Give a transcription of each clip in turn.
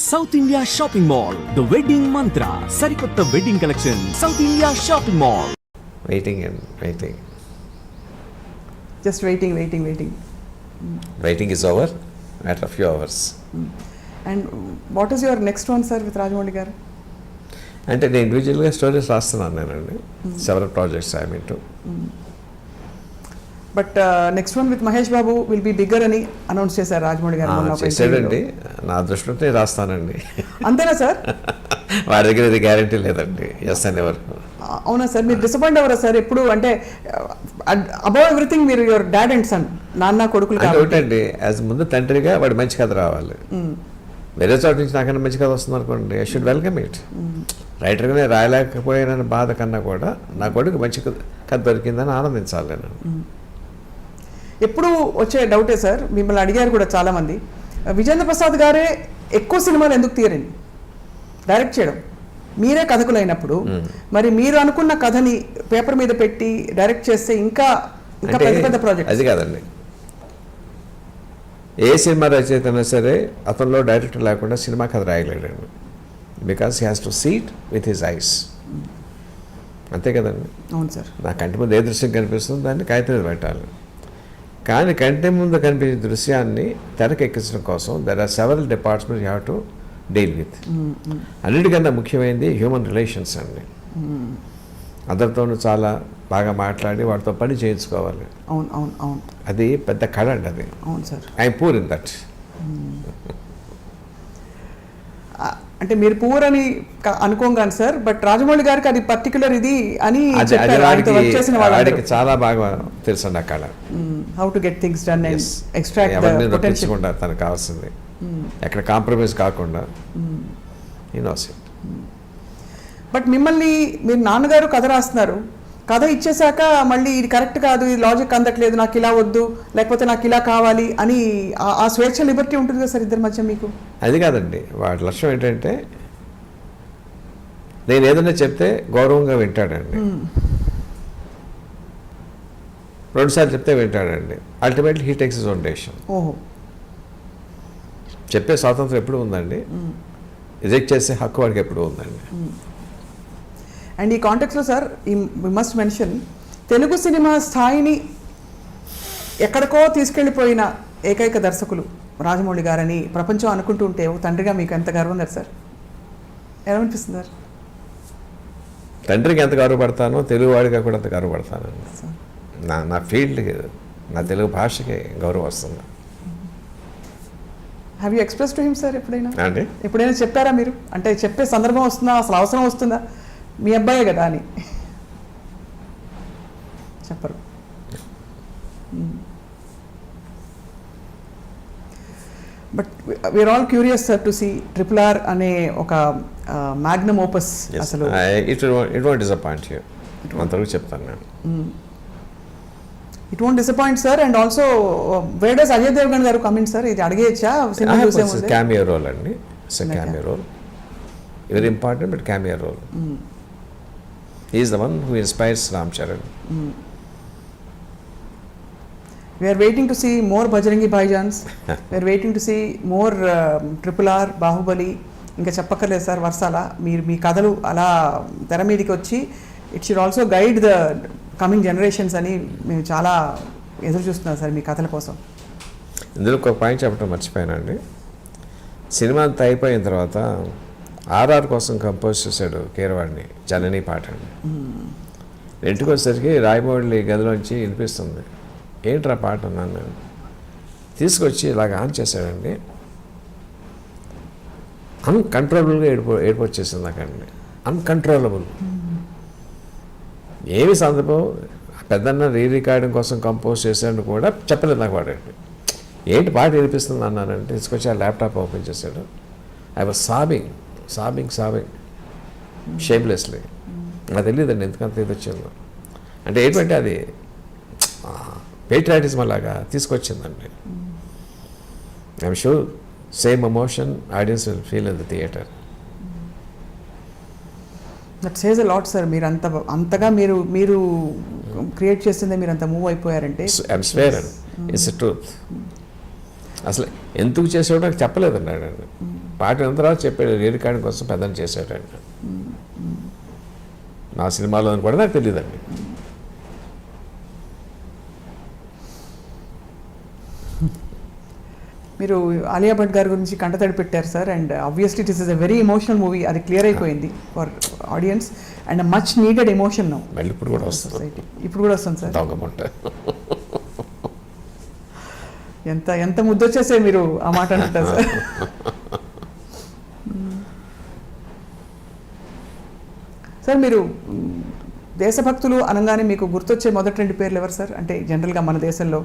South India shopping mall the wedding మంత్ర సరికొత్త wedding collection South India shopping mall waiting and waiting just waiting waiting waiting waiting is over matter of few hours and what is your next one sir with Rajamouli garu అంటే నేను ఇండివిజువల్గా stories రాస్తున్నాను నేనండి. Several projects I mean to but next one with Mahesh Babu will be bigger అని announce చేశారు రాజమౌళి గారు interview నా దృష్టిలో నేను రాస్తానండి. అంతేనా సార్? వాడి దగ్గర ఇది గ్యారంటీ లేదండి. ఎస్ అని ఎవరు? అవునా సార్? మీరు డిసప్పాయింట్ అవ్వరా సార్? ఎప్పుడు అంటే అబౌవ్ ఎవ్రీథింగ్ మీరు యువర్ డాడ్ అండ్ సన్ నాన్న కొడుకులు ఒకటండి యాజ్ ముందు తండ్రిగా వాడి మంచి కథ రావాలి. వేరే చోట నుంచి నాకన్నా మంచి కథ వస్తుంది అనుకోండి ఐ షుడ్ వెల్కమ్ ఇట్ రైటర్గానే రాయలేకపోయానని బాధ కన్నా కూడా నా కొడుకు మంచి కథ దొరికిందని ఆనందించాలి నేను. ఎప్పుడు వచ్చే డౌటే సార్ మిమ్మల్ని అడిగారు కూడా చాలా మంది విజేంద్ర ప్రసాద్ గారే ఎక్కువ సినిమాలు ఎందుకు తీయరండి? డైరెక్ట్ చేయడం. మీరే కథకులైనప్పుడు మరి మీరు అనుకున్న కథని పేపర్ మీద పెట్టి డైరెక్ట్ చేస్తే ఇంకా ఇంకా పెద్ద పెద్ద ప్రాజెక్ట్ అది కాదండి. ఏ సినిమా రచయిత అయినా సరే అతనిలో డైరెక్టర్ లేకుండా సినిమా కథ రాయలేడండి. Because he has to seat with his eyes అంతే కదండి. అవును సార్. నా కంటి ముందు ఏ దృశ్యం కనిపిస్తుందో దాన్ని కాగితం పెట్టాలి. కానీ కంటి ముందు కనిపించే దృశ్యాన్ని తెరకెక్కించడం కోసం there are several department have to deal with అన్నిటికన్నా ముఖ్యమైనది హ్యూమన్ రిలేషన్స్ అండి. అందరితోనూ చాలా బాగా మాట్లాడి వాటితో పని చేయించుకోవాలి. అవును అవును అవును. అది పెద్ద కళ అండి అది. అవును sir. I poor in that అంటే మీరు పూర్ అని అనుకోగాను సార్ బట్ రాజమౌళి గారికి అది పర్టికులర్ ఇది అని చెప్పారు. చాలా బాగా తెలుసండి ఆ కళ how to get things done and. Extract తనకు కావాల్సింది. ఎక్కడ కాంప్రమైజ్ కాకుండా. నోస్ ఇట్ బట్ మిమ్మల్ని మీరు నాన్నగారు కథ రాస్తున్నారు. కథ ఇచ్చేశాక మళ్ళీ ఇది కరెక్ట్ కాదు ఇది లాజిక్ అందట్లేదు నాకు ఇలా వద్దు లేకపోతే నాకు ఇలా కావాలి అని ఆ- ఆ స్వేచ్ఛ లిబర్టీ ఉంటుంది కదా సార్ ఇద్దరి మధ్య మీకు? అది కాదండి. వాడి లక్ష్యం ఏంటంటే నేను ఏదైనా చెప్తే గౌరవంగా వింటాడండి. రెండుసార్లు చెప్తే వింటాడండి. Ultimately he takes his own decision ఓహో. చెప్పే స్వాతంత్రం ఎప్పుడు ఉందండి? రిజెక్ట్ చేసే హక్కు వాడికి ఎప్పుడు ఉందండి? అండ్ ఈ కాంటెక్స్లో సార్ ఈ మస్ట్ మెన్షన్ తెలుగు సినిమా స్థాయిని ఎక్కడికో తీసుకెళ్ళిపోయిన ఏకైక దర్శకులు రాజమౌళి గారని ప్రపంచం అనుకుంటూ ఉంటే ఒక తండ్రిగా మీకు ఎంత గర్వం కదా సార్? ఎలా అనిపిస్తుంది సార్? తండ్రికి ఎంత గౌరవపడతానో తెలుగు వాడిగా కూడా అంత గౌరవపడతానండి నా నా ఫీల్డ్కి నా తెలుగు భాషకి గౌరవం వస్తుంది. Have you express to him sir ఎప్పుడైనా? అండి. ఎప్పుడైనా చెప్పారా మీరు? అంటే చెప్పే సందర్భం వస్తుందా? అసలు అవసరం వస్తుందా? మీ అబ్బాయే కదా అని. చెప్పరు. But we are all curious sir to see triple R అనే ఒక మ్యాగ్నమ్ ఓపస్ అసలు. It it want disappoint you అంతవరకు చెప్తాను నేను. It won't disappoint sir and also where does Ajay Devgan garu coming sir ఇది అడిగేయచ్చా? సినిమా చూసే cameo role అండి it's cameo role very important but cameo role is the one who inspires Ram Charan we are waiting to see more Bajrangi Bhaijaans we are waiting to see more triple R Baahubali ఇంకా చెప్పక్కర్లేదు sir వర్షాల మీరు మీ కథలు అలా తెర మీదకి వచ్చి it should also guide the coming generations అని మేము చాలా ఎదురు చూస్తున్నాం సార్ మీ కథల కోసం. ఇందులో ఒక పాయింట్ చెప్పడం మర్చిపోయానండి. సినిమా అంతా అయిపోయిన తర్వాత ఆర్ఆర్ కోసం కంపోజ్ చేశాడు కీరవాడిని జనని పాట ఇంటికొచ్చేసరికి ఇంటికి రాయమౌళి గదిలోంచి వినిపిస్తుంది. ఏంట్రా పాట? అన్నాను నేను. తీసుకొచ్చి ఇలాగ ఆన్ చేశాడండి. అన్కంట్రోలబుల్గా ఏడిపో ఏడిపో వచ్చేసింది నాకండి అన్కంట్రోలబుల్ ఏమి సందర్భం? పెద్దన్న రీ రికార్డింగ్ కోసం కంపోజ్ చేశాడు కూడా చెప్పలేదు నాకు వాడండి ఏంటి పాట వినిపిస్తుంది అన్నానంటే తీసుకొచ్చి ఆ ల్యాప్టాప్ ఓపెన్ చేశాడు. I was sobbing. Sobbing sobbing. Shapelessly నాకు తెలియదండి ఎందుకంత ఇది వచ్చిందో. అంటే ఏంటంటే అది పేట్రాటిజం అలాగా తీసుకొచ్చిందండి. I'm sure same emotion audience will feel in the theatre that says a lot sir మీరు అంత అంతగా మీరు మీరు క్రియేట్ చేస్తుందే మీరు అంత మూవ్ అయిపోయారంటే. ఐఎమ్ స్వేర్ ఇట్స్ ట్రూత్ అసలు ఎందుకు చేసాడో నాకు చెప్పలేదండి ఆయన పాట విన్న తర్వాత చెప్పాడు రికార్డింగ్ కోసం పెద్దని చేశాడండి నా సినిమాలో కూడా నాకు తెలియదండి మీరు ఆలియా భట్ గారి గురించి కంటతడి పెట్టారు sir and obviously it is a very emotional movie అది క్లియర్ అయిపోయింది for audience and much needed emotion మళ్ళీ ఇప్పుడు కూడా వస్తుంది. ఇప్పుడు కూడా వస్తుంది సార్. ఎంత ఎంత ముద్దొచ్చేసే మీరు ఆ మాట అంటారు సార్. సార్ మీరు దేశభక్తులు అనగానే మీకు గుర్తొచ్చే మొదటి రెండు పేర్లు ఎవరు సార్? అంటే జనరల్గా మన దేశంలో?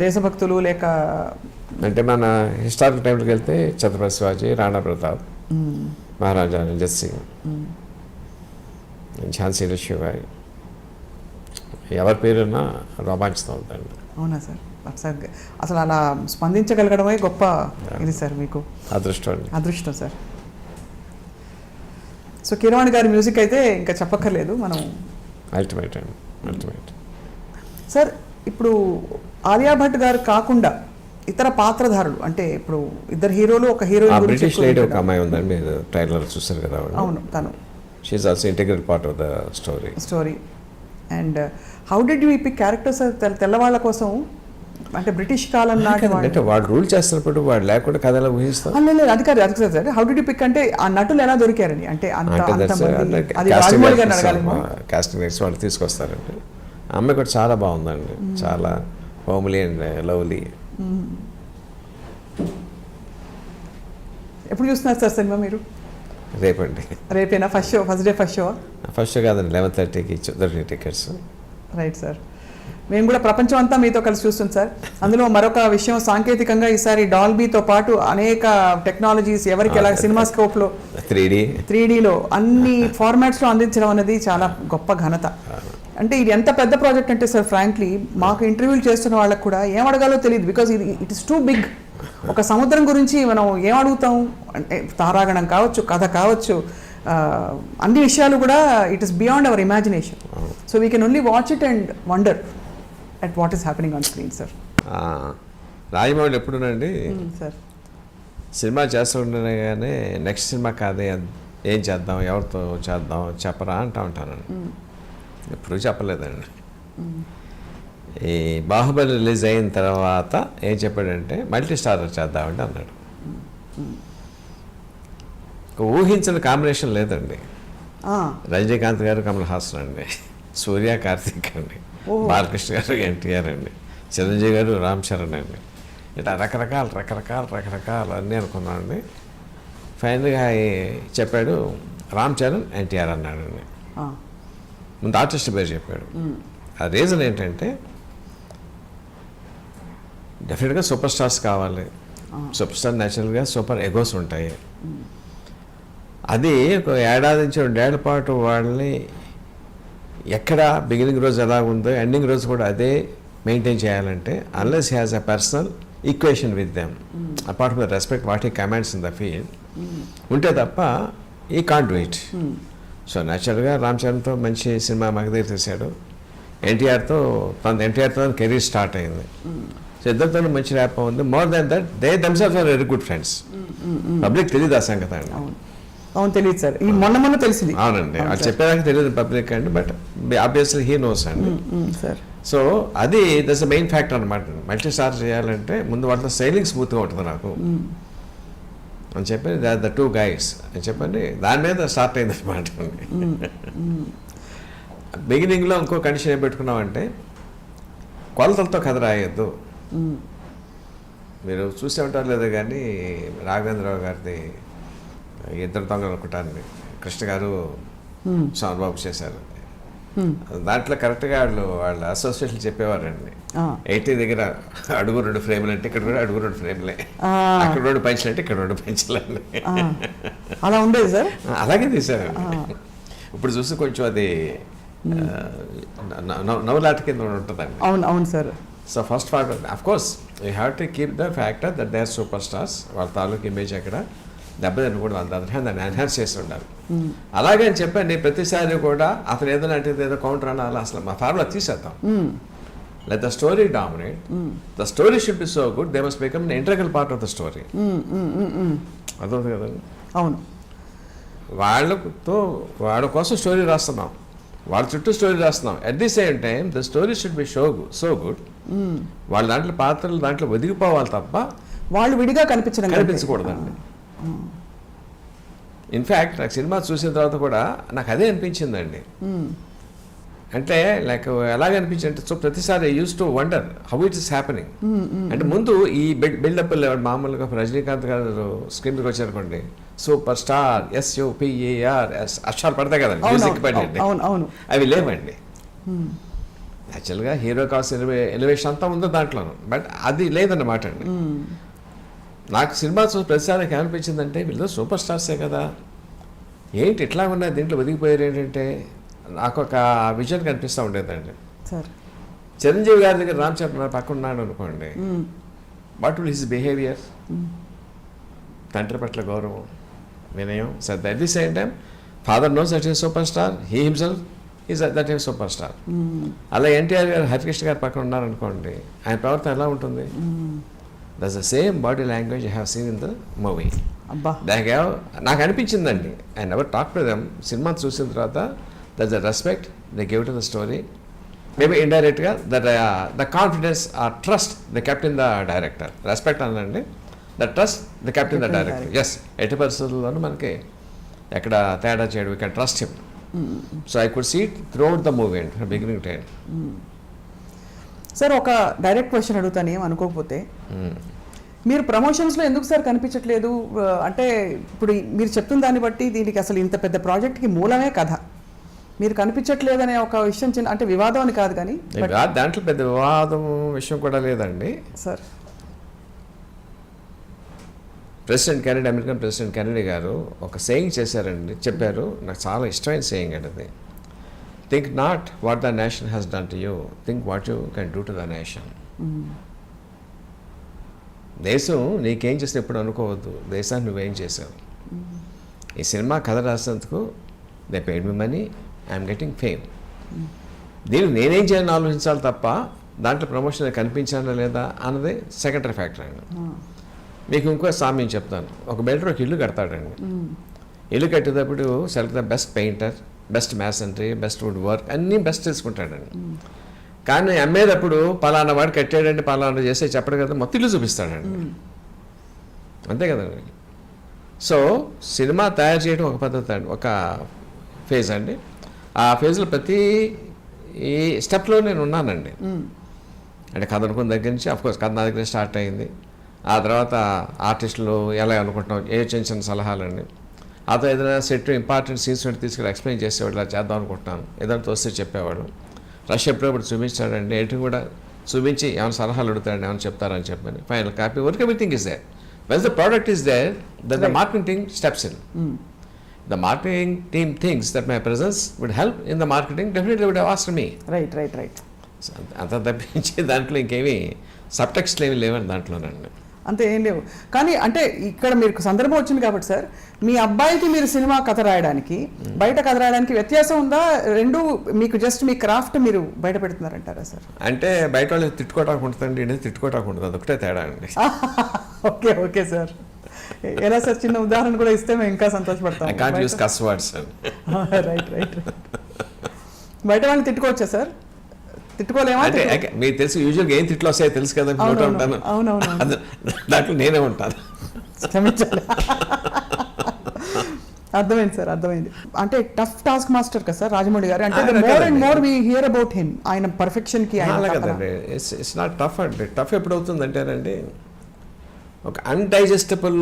దేశభక్తులు లేక అంటే మన హిస్టారికల్ టైంలోకి వెళ్తే ఛత్రపతి శివాజీ రాణా ప్రతాప్ మహారాజా రంజిత్ సింగ్ ఝాన్సీ లక్ష్మీబాయి ఎవరి పేరున్నా రోమాంచితం అవుతుంది అవునా సార్? సార్ అసలు అలా స్పందించగలగడమే గొప్ప ఇది సార్ మీకు. అదృష్టం అదృష్టం సార్. సో కిరవాణి గారి మ్యూజిక్ అయితే ఇంకా చెప్పక్కర్లేదు మనం అల్టిమేట్ అల్టిమేట్ సార్ ఇప్పుడు ఆలియా భట్ గారు కాకుండా ఇతర పాత్రధారులు అంటే ఇప్పుడు ఇద్దరు హీరోలు ఒక గురించి బ్రిటిష్ లేడీ ఒక. అమ్మాయి ఉందండి ట్రైలర్ చూసారు కదా అవును తను. She also integral part of the story story and how did you pick characters తెల్లవాళ్ళ కోసం అంటే బ్రిటిష్ కాలం నాటి అంటే వాళ్ళు వాడు రూల్ చేస్తున్నప్పుడు వాడు లేకుండా కథ ఎలా ఊహిస్తాం ఆ, లేదు, అది కాదు అది కాదు సార్ హౌ యూ పిక్ అంటే ఆ నటులు ఎలా దొరికారని అంటే అంత casting directors వాళ్ళు తీసుకొస్తారండి. అమ్మాయి కూడా చాలా బాగుందండి. చాలా హోమ్లీ అండ్ లవ్లీ. ఎప్పుడు చూస్తున్నారు సార్ సినిమా మీరు? రేపండి. రేపేనా? First show first day first show first కాదండి లెవెన్ థర్టీకి దొరికిన టికెట్స్ రైట్ సార్ మేము కూడా ప్రపంచం అంతా మీతో కలిసి చూస్తుంది సార్. అందులో మరొక విషయం సాంకేతికంగా ఈసారి డాల్బీతో పాటు అనేక టెక్నాలజీస్ ఎవరికి ఎలా సినిమా స్కోప్లో త్రీ డి. త్రీ డీలో అన్ని ఫార్మాట్స్లో అందించడం అనేది చాలా గొప్ప ఘనత. అంటే ఇది ఎంత పెద్ద ప్రాజెక్ట్ అంటే సార్ ఫ్రాంక్లీ మాకు ఇంటర్వ్యూలు చేస్తున్న వాళ్ళకి కూడా ఏం అడగాలో తెలియదు బికాజ్ ఇది ఇట్ ఇస్ టూ బిగ్ ఒక సముద్రం గురించి మనం ఏం అడుగుతాం? అంటే తారాగణం కావచ్చు కథ కావచ్చు అన్ని విషయాలు కూడా it is beyond our imagination so we can only watch it and wonder at what is happening on screen sir Rajamouli ఎప్పుడునండి sir cinema చేస్తుండగానే నెక్స్ట్ సినిమా కాదే ఏం చేద్దాం ఎవరితో చేద్దాం చెప్పరా అంటా ఉంటానండి. ఎప్పుడు చెప్పలేదండి. ఈ బాహుబలి రిలీజ్ అయిన తర్వాత ఏం చెప్పాడంటే మల్టీ స్టారర్ చేద్దామండి అన్నాడు. ఊహించిన కాంబినేషన్ లేదండి. రజనీకాంత్ గారు కమల్ హాసన్ అండి. సూర్య కార్తీక్ అండి. బాలకృష్ణ గారు ఎన్టీఆర్ అండి. చిరంజీవి గారు రామ్ చరణ్ అండి. ఇట్లా రకరకాల రకరకాల రకరకాలు అన్నీ అనుకున్నానండి ఫైనల్గా ఈ- చెప్పాడు రామ్ చరణ్ ఎన్టీఆర్ అన్నాడండి ముందు ఆర్టిస్ట్ పేరు చెప్పాడు. ఆ రీజన్ ఏంటంటే డెఫినెట్గా సూపర్ స్టార్స్ కావాలి. సూపర్ స్టార్ న్యాచురల్గా సూపర్ ఎగోస్ ఉంటాయి. అది ఒక ఏడాది నుంచి రెండేళ్ళ పాటు వాళ్ళని ఎక్కడ బిగినింగ్ రోజు ఎలా ఉందో ఎండింగ్ రోజు కూడా అదే మెయింటైన్ చేయాలంటే unless has a personal equation with them apart from the respect what he commands in the field ఉంటే తప్ప ఈ కాంట్ వెయిట్ సో న్యాచురల్గా రామ్ చరణ్తో మంచి సినిమా మాకు దగ్గర తీశాడు. ఎన్టీఆర్తో తన ఎన్టీఆర్తో కెరీర్ స్టార్ట్ అయింది. సో ఇద్దరితో మంచి ర్యాప్ ఉంది. More than that they themselves are very good friends public తెలియదు ఆ సంగతి అండి అవును తెలియదు సార్. ఈ మొన్న మొన్న తెలిసింది. అవునండి. వాళ్ళు చెప్పేదాకా తెలియదు పబ్లిక్ అండి బట్ ఆబ్వియస్లీ హీ నోస్ అండి. సార్. సో అది దస్ మెయిన్ ఫ్యాక్టర్ అనమాట మల్టీ స్టార్ చేయాలంటే ముందు వాటిలో సైలింగ్ స్మూత్గా ఉంటుంది నాకు. అని చెప్పి ద టూ గైడ్స్ అని చెప్పండి దాని మీద స్టార్ట్ అయింది అనమాట బిగినింగ్లో ఇంకో కండిషన్ ఏం పెట్టుకున్నామంటే కొలతలతో కథ రాయొద్దు. మీరు చూసే ఉంటారు లేదో కానీ రాఘవేంద్రరావు గారిది ఇద్దరు దొంగలు అనుకుంటారండి కృష్ణ గారు సోమబాబు చేశారు. దాంట్లో కరెక్ట్గా వాళ్ళు వాళ్ళ అసోసియేషన్ చెప్పేవారండి. ఎయిటీ దగ్గర అడుగు రెండు ఫ్రేములు అంటే ఇక్కడ కూడా అడుగు రెండు ఫ్రేములే. అక్కడ రెండు పంచులు అంటే ఇక్కడ రెండు పంచులు అండి అలా ఉండేది సార్? అలాగే తీశారు ఇప్పుడు చూస్తే కొంచెం అది ఆ, న- న- నవ్వులాట కింద ఉంటుందండి. అవును అవును sir. So first part of course you have to keep the factor that they are super stars వాళ్ళ తాలూకు ఇమేజ్ అక్కడ దెబ్బతినకూడదు అంత అదర్ హ్యాండ్ దాన్ని ఎన్హాన్స్ చేసి ఉండాలి. అలాగే అని చెప్పండి ప్రతిసారి కూడా అతను ఏదో అంటే ఏదో కౌంటర్ అనాలి అసలు మా ఫార్ములా తీసేద్దాం. Let the story dominate the story should be so good they must become integral part of the story అర్థవుతుంది కదండి అవును. వాళ్ళతో వాళ్ళ కోసం స్టోరీ రాస్తున్నాం. వాళ్ళ చుట్టూ స్టోరీ రాస్తున్నాం. At the same time the story should be show so good వాళ్ళ దాంట్లో పాత్రలు దాంట్లో ఒదిగిపోవాలి తప్ప వాళ్ళు విడిగా కనిపించడం. కనిపించకూడదండి. ఇన్ఫ్యాక్ట్ నాకు సినిమా చూసిన తర్వాత కూడా నాకు అదే అనిపించిందండి. అంటే లైక్ ఎలాగ అనిపించింది. అంటే సో ప్రతిసారి used to wonder how it is happening. అంటే ముందు ఈ బిల్డప్ మామూలుగా రజనీకాంత్ గారు స్క్రీన్ మీదకి వచ్చారనుకోండి. Super star S U P A R S అక్షరాలు పడతాయి కదండి. మ్యూజిక్ పడండి అవి లేవండి. యాక్చువల్గా హీరో ఎలివే ఎలివేషన్ అంతా ఉందో దాంట్లోను. బట్ అది లేదన్నమాట అండి. నాకు సినిమా చూసి ప్రతిసారి నాకు ఏమనిపించిందంటే వీళ్ళు సూపర్ స్టార్సే కదా. ఏంటి ఇట్లా ఉన్నాయి? దీంట్లో ఒదిగిపోయారు ఏంటంటే నాకు ఒక విజన్ కనిపిస్తూ ఉండేదండి. సార్. చిరంజీవి గారి దగ్గర రామ్ చరణ్ పక్కన ఉన్నాడు అనుకోండి. వాట్ విల్ హిస్ బిహేవియర్ తండ్రి పట్ల గౌరవం వినయం sir that the same time father knows that is super star he himself is that is super star అలా ఎన్టీఆర్ గారు హరికృష్ణ గారు పక్కన ఉన్నారనుకోండి ఆయన ప్రవర్తన ఎలా ఉంటుంది? That's the same body language I have seen in the movie అబ్బా. దానికి నాకు అనిపించిందండి. I never talk to them cinema చూసిన తర్వాత that the respect the give to the story maybe ఇండైరెక్ట్గా దట్ ద కాన్ఫిడెన్స్ ఆ trust the captain the director respect అనండి. The trust the captain the director is ఎట్టి పరిస్థితుల్లోనూ మనకి ఎక్కడ తేడా చేయడం we can trust him so I could seat through out the movie and beginning to end sir ఒక direct question అడుగుతాను ఏం అనుకోకపోతే. మీరు ప్రమోషన్స్లో ఎందుకు సార్ కనిపించట్లేదు? అంటే ఇప్పుడు మీరు చెప్తున్న దాన్ని బట్టి దీనికి అసలు ఇంత పెద్ద ప్రాజెక్ట్కి మూలమే కథ. మీరు కనిపించట్లేదనే ఒక విషయం చిన్న అంటే వివాదం అని కాదు కానీ దాంట్లో పెద్ద వివాదం విషయం కూడా లేదండి. Sir. President Kennedy American president Kennedy garu ఒక సేయింగ్ చేశారండి చెప్పారు. నాకు చాలా ఇష్టమైన సేయింగ్ అండి అది. Think not what the nation has done to you think what you can do to the nation దేశం నీకేం చేస్తే ఎప్పుడు అనుకోవద్దు. దేశాన్ని నువ్వేం చేసావు? ఈ సినిమా కథ రాసినందుకు they paid me money. I'm getting fame దీన్ని నేనేం చేయాలని ఆలోచించాలి తప్ప దాంట్లో ప్రమోషన్ కనిపించానా లేదా అన్నది సెకండరీ ఫ్యాక్టర్ అండి. మీకు ఇంకో సామ్యం చెప్తాను. ఒక బిల్డర్ ఒక ఇల్లు కడతాడండి. ఇల్లు కట్టేటప్పుడు select the best painter best masonry best wood work అన్నీ బెస్ట్ తీసుకుంటాడండి. కానీ అమ్మేటప్పుడు పలానా వాడు కట్టాడండి పలానా చేస్తే చెప్పడు కదా మొత్తం ఇల్లు చూపిస్తాడండి. అంతే కదండి. సో సినిమా తయారు చేయడం ఒక పద్ధతి అండి ఒక ఫేజ్ అండి. ఆ ఫేజ్లో ప్రతి ఈ స్టెప్లో నేను ఉన్నానండి. అంటే కథ అనుకున్న దగ్గర నుంచి కోర్స్ కథ నా దగ్గర స్టార్ట్ అయింది. ఆ తర్వాత ఆర్టిస్టులు ఎలా అనుకుంటున్నాం ఏ చిన్న చిన్న సలహాలండి? తర్వాత ఏదైనా సెట్ ఇంపార్టెంట్ సీన్స్ ఉంటే తీసుకెళ్ళి ఎక్స్ప్లెయిన్ చేసేవాడు ఇలా చేద్దాం అనుకుంటున్నాను. ఏదైనా తోస్తే చెప్పేవాడు. రష్ ఎప్పుడప్పుడు చూపించాడండి. ఎటు కూడా చూపించి ఏమైనా సలహాలు అడుగుతాడండి ఏమైనా చెప్తారని చెప్పని. Final copy work everything is there when the product is there that the marketing team steps in the marketing team things that my would help in the marketing definitely would have asked me. Right right right అంత తప్పించి దాంట్లో ఇంకేమీ సబ్టెక్స్ట్లు ఏమి లేవండి దాంట్లోనండి. అంతే ఏం లేవు. కానీ అంటే ఇక్కడ మీకు సందర్భం వచ్చింది కాబట్టి సార్ మీ అబ్బాయికి మీరు సినిమా కథ రాయడానికి బయట కథ రాయడానికి వ్యత్యాసం ఉందా? రెండు మీకు జస్ట్ మీ క్రాఫ్ట్ మీరు బయట పెడుతున్నారంటారా సార్? అంటే బయట వాళ్ళు తిట్టుకోవటానికి ఉంటుందండి తిట్టుకోవటానికి ఉంటుంది. అదొకటే తేడా అండి. Okay okay sir. ఎలా సార్ చిన్న ఉదాహరణ కూడా ఇస్తే మేము ఇంకా సంతోషపడతాం రైట్ రైట్ బయట వాళ్ళని తిట్టుకోవచ్చా సార్? తిట్టుకోలేమా అంటే మీకు తెలుసు యూజువల్గా ఏం తిట్లు వస్తాయో తెలుసు కదా నోట. ఉంటాను అవునవును. దాంట్లో నేనే ఉంటాను. క్షమించాలి. అర్థమైంది సార్ అర్థమైంది. అంటే టఫ్ టాస్క్ మాస్టర్ కదా సార్ రాజమౌళి గారు. అంటే more and. More we hear about him ఆయన పర్ఫెక్షన్కి. కదండి. ఇట్స్ నాట్ టఫ్ అండి. టఫ్ ఎప్పుడు అవుతుంది అంటేనండి ఒక అన్డైజెస్టబుల్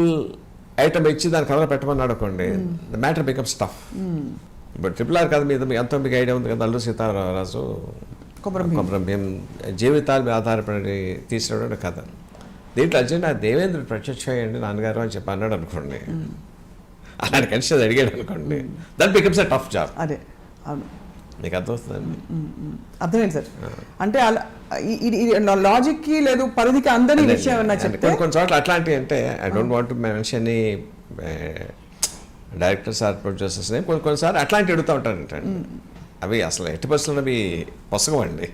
ఐటమ్ ఇచ్చి దాని కలర్ పెట్టమన్నాడు అనుకోండి ద మ్యాటర్ బికమ్స్ టఫ్ ఇప్పుడు ట్రిపుల్ ఆర్ కథ మీద ఎంతో మీకు ఐడియా ఉంది కదా అల్లు సీతారామరాజు కొమరం భీం జీవితాల మీద ఆధారపడి తీసినటువంటి కథ. దీంట్లో అర్జెంట్ దేవేంద్ర ప్రత్యక్ష అయ్యండి నాన్నగారు అని చెప్పి అన్నాడు అనుకోండి. అలాంటి కనిషన్ అడిగాడు అనుకోండి. That becomes a tough job అదే అవును. మీకు అర్థమవుతుందండి? అర్థమైంది సార్. అంటే అలా ఇ- ఇది లాజిక్కి లేదు పరిధికి అందని అదే, విషయం అంటే చెప్తే? కొన్ని కొన్ని చోట్ల అట్లాంటివి అంటే I don't want mention directors or producers కొన్ని కొన్నిసార్లు అట్లాంటివి అడుగుతూ ఉంటారంట అవి అసలు ఎట్టి పరిస్థితుల్లో అవి పొసగం అండి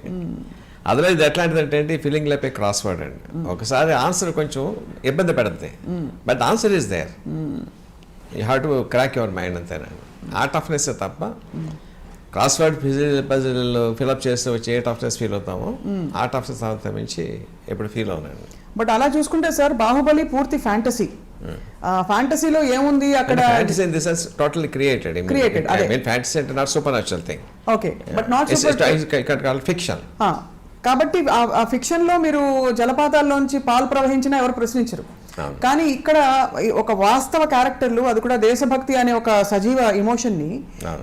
అదర్వైజ్ ఎట్లాంటిది అంటే ఏంటి ఫీలింగ్ లైప్ క్రాస్ వర్డ్ అండి ఒకసారి ఆన్సర్ కొంచెం ఇబ్బంది పెడుతుంది but answer is there you have to crack your mind అంతేనండి ఆ టఫ్నెస్ తప్ప క్రాస్ వర్డ్ పజిల్ ఫిల్అప్ చేస్తే వచ్చి ఏ టఫ్నెస్ ఫీల్ అవుతామో ఆ టఫ్నెస్ మించి ఎప్పుడు ఫీల్ అవునండి. బట్ అలా చూసుకుంటే సార్ బాహుబలి పూర్తి ఫ్యాంటసీ ఫ్యాంటసీలో ఏముంది అక్కడ? Fantasy in this sense totally created Created, I. Mean fantasy అంటే not super natural thing okay but not fiction కాబట్టి ఆ- ఫిక్షన్లో మీరు జలపాతాల్లోంచి పాలు ప్రవహించినా ఎవరు ప్రశ్నించరు. కానీ ఇక్కడ ఒక వాస్తవ క్యారెక్టర్లు అది కూడా దేశభక్తి అనే ఒక సజీవ ఎమోషన్ని.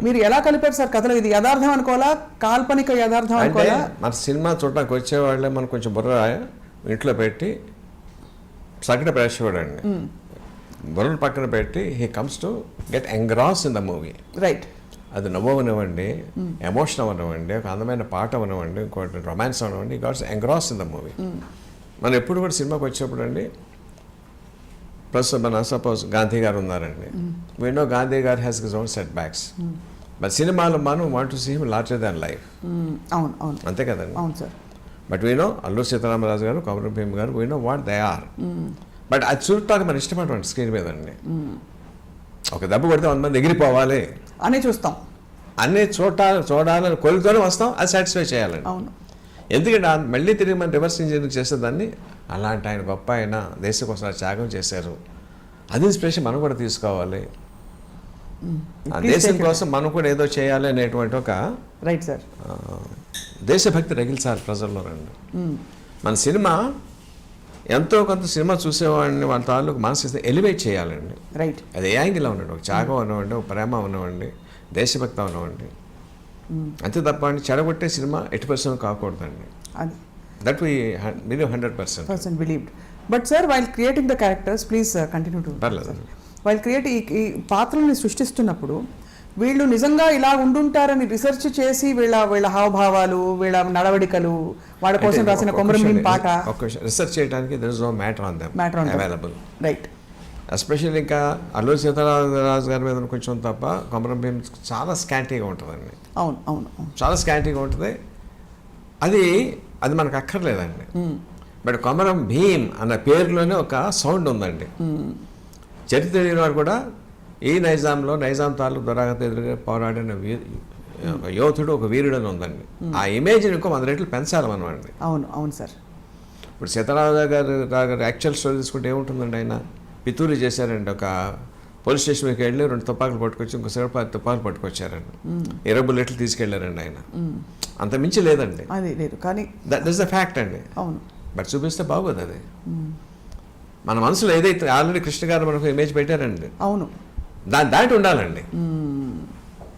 మీరు ఎలా కలిపారు సార్ కథలో? ఇది యథార్థం అనుకోవాలా? కాల్పనిక యథార్థం అనుకోవాలా? మన సినిమా చూడడానికి వచ్చేవాళ్ళే మనం కొంచెం బుర్ర ఇంట్లో పెట్టి సగటు ప్రేక్షకుడు అండి బుర్రలు పక్కన పెట్టి he comes to get engross in the movie. Right అది నవ్వు అవనివ్వండి ఎమోషన్ అవనివ్వండి ఒక అందమైన పాట అవనివ్వండి ఇంకోటి రొమాన్స్ అవనివ్వండి gets engross in the movie మనం ఎప్పుడు కూడా సినిమాకి వచ్చేప్పుడు అండి ప్రస్తుతం మన సపోజ్ గాంధీ గారు ఉన్నారండి. We know Gandhi garu has his own set backs but సినిమాలో మనం want to see him larger than life అవును అవును. అంతే కదండి. అవును sir but we know Alluri Sitaramaraju garu Komaram Bheem garu we know what they are but అది చూడటానికి మనం ఇష్టపడమండి స్క్రీన్ మీద అండి. ఒక దెబ్బ కొడితే వంద మంది ఎగిరిపోవాలి. అనే చూస్తాం. అన్నీ చూడాలి చూడాలని కోరికతోనే వస్తాం. అది సాటిస్ఫై చేయాలండి. అవును. ఎందుకంటే మళ్ళీ తిరిగి మనం రివర్స్ ఇంజనీరింగ్ చేసేదాన్ని అలాంటి ఆయన గొప్ప ఆయన దేశం కోసం త్యాగం చేశారు. అది ఇన్స్పిరేషన్ మనం కూడా తీసుకోవాలి. ఆ Please దేశం. కోసం మనం కూడా ఏదో చేయాలి అనేటువంటి ఒక రైట్ సార్ దేశభక్తి రగిల్చాలి ప్రజల్లో రండి. మన సినిమా ఎంతో కొంత సినిమా చూసేవాడిని వాళ్ళ తాలూకు మనసు ఎలివేట్ చేయాలండి. రైట్ అది ఏ యాంగిల్ అవ్వండి ఒక త్యాగం అవ్వండి ఒక ప్రేమ అవ్వండి దేశభక్తి అవ్వండి అంతే తప్ప అండి చెడగొట్టే సినిమా ఎట్టి పర్సెంట్ కాకూడదండి. అది. That we believe hundred percent person believed but sir while creating the characters please continue to పర్లేదు. వైల్ క్రియేట్ ఈ ఈ పాత్రల్ని సృష్టిస్తున్నప్పుడు వీళ్ళు నిజంగా ఇలా ఉండుంటారని రీసెర్చ్ చేసి వీళ్ళ వీళ్ళ హావభావాలు వీళ్ళ నడవడికలు వాళ్ళ కోసం రాసిన కొమరం భీం పాట. రిసర్చ్ చేయడానికి there is no matter on them matter on available right especially ఇంకా అల్లూరి సీతారామరాజు గారి మీద కొంచెం తప్ప కొమరం భీం చాలా స్కాంటీగా ఉంటుందండి. అవును అవును అవును. చాలా స్కాంటీగా ఉంటుంది. అది అది మనకు అక్కర్లేదండి. బట్ కొమరం భీమ్ అన్న పేరులోనే ఒక సౌండ్ ఉందండి. చరిత్ర తెలియని వారు కూడా ఈ నైజాంలో నైజాం తాలూకు దురాగత ఎదురుగా పోరాడిన వీరు ఒక యోధుడు ఒక వీరుడు అని ఉందండి ఆ ఇమేజ్ని ఇంకో వంద రెట్లు పెంచాలి మనం అండి అవును అవును సార్. ఇప్పుడు సీతారామరాజు గారు గారు యాక్చువల్ స్టోరీ తీసుకుంటే ఏముంటుందండి ఆయన? పితూరి చేశారండి. ఒక పోలీస్ స్టేషన్కి వెళ్ళి రెండు తుపాకులు పట్టుకొచ్చి ఇంకోసారి పది తుపాకులు పట్టుకొచ్చారండి. ఇరవై బుల్లెట్లు తీసుకెళ్ళారండి ఆయన. అంత మించి లేదండి. అది లేదు కానీ దట్ ఇస్ ద ఫ్యాక్ట్ అండి. అవును. బట్ చూపిస్తే బాగోదు అది. మన మనసులో ఏదైతే ఆల్రెడీ కృష్ణ గారు మనకు ఇమేజ్ పెట్టారండి. అవును. దాని దాటి ఉండాలండి.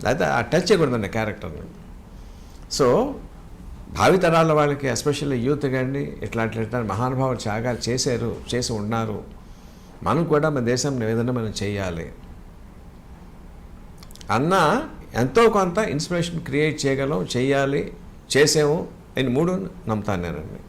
అయితే ఆ టచ్ చేయకూడదండి క్యారెక్టర్ని సో భావితరాల వాళ్ళకి ఎస్పెషల్లీ యూత్ కానీ ఇట్లాంటి ఇట్లాంటి మహానుభావులు త్యాగాలు చేశారు చేసి ఉన్నారు. మనం కూడా మన దేశం ఏదైనా మనం చేయాలి. అన్న ఎంతో కొంత ఇన్స్పిరేషన్ క్రియేట్ చేయగలం చేయాలి చేసాము అని మూడు నమ్ముతాను నేనండి.